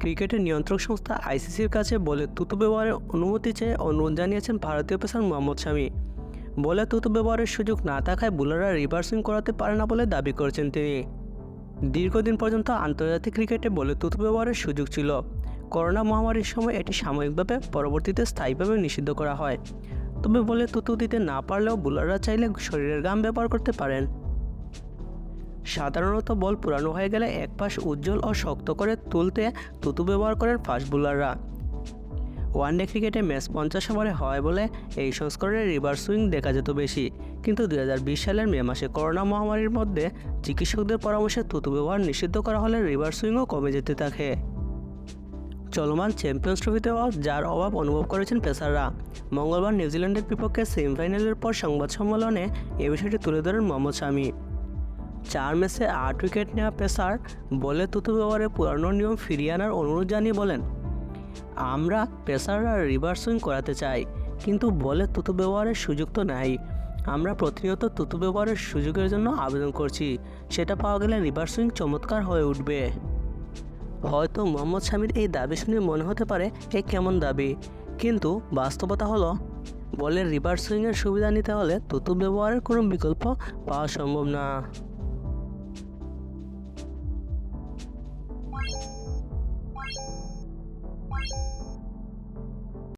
ক্রিকেটের নিয়ন্ত্রক সংস্থা আইসিসির কাছে বলে তুতু ব্যবহারের অনুমতি চেয়ে অনুরোধ জানিয়েছেন ভারতীয় পেসার মোহাম্মদ শামি। বলে তুতু ব্যবহারের সুযোগ না থাকায় বোলাররা রিভার্সিং করাতে পারে না বলে দাবি করেছেন তিনি। দীর্ঘদিন পর্যন্ত আন্তর্জাতিক ক্রিকেটে বলে তুতু ব্যবহারের সুযোগ ছিল। করোনা মহামারীর সময় এটি সাময়িকভাবে পরবর্তীতে স্থায়ীভাবে নিষিদ্ধ করা হয়। তবে বলে তুতু দিতে না পারলেও বোলাররা চাইলে শরীরের গাম ব্যবহার করতে পারেন। সাধারণত বল পুরানো হয়ে গেলে এক পাশ উজ্জ্বল ও শক্ত করে তুলতে তুতু ব্যবহার করেন ফাস্ট বোলাররা। ওয়ানডে ক্রিকেটে ম্যাচ পঞ্চাশ ওভারে হয় বলে এই সংস্করণে রিভার্স সুইং দেখা যেত বেশি। কিন্তু দু হাজার বিশ সালের মে মাসে করোনা মহামারীর মধ্যে চিকিৎসকদের পরামর্শে তুতু ব্যবহার নিষিদ্ধ করা হলে রিভার্স সুইংও কমে যেতে থাকে। চলমান চ্যাম্পিয়ন্স ট্রফিতেও যার অভাব অনুভব করেছেন পেসাররা। মঙ্গলবার নিউজিল্যান্ডের বিপক্ষে সেমিফাইনালের পর সংবাদ সম্মেলনে এ বিষয়টি তুলে ধরেন মোহাম্মদ শামি। চার ম্যাচে আট উইকেট নেওয়া পেসার বলে তুতু ব্যবহারে পুরানো নিয়ম ফিরিয়ে আনার অনুরোধ জানিয়ে বলেন, আমরা পেসাররা রিভার্স সুইং করাতে চাই, কিন্তু বলে তুতু ব্যবহারের সুযোগ তো নাই। আমরা প্রতিনিয়ত তুতু ব্যবহারের সুযোগের জন্য আবেদন করছি, সেটা পাওয়া গেলে রিভার্স সুইং চমৎকার হয়ে উঠবে। হয়তো মোহাম্মদ শামির এই দাবি শুনে মনে হতে পারে, এ কেমন দাবি? কিন্তু বাস্তবতা হলো বলের রিভার্স সুইংয়ের সুবিধা নিতে হলে তুতু ব্যবহারের কোনো বিকল্প পাওয়া সম্ভব না। Bye.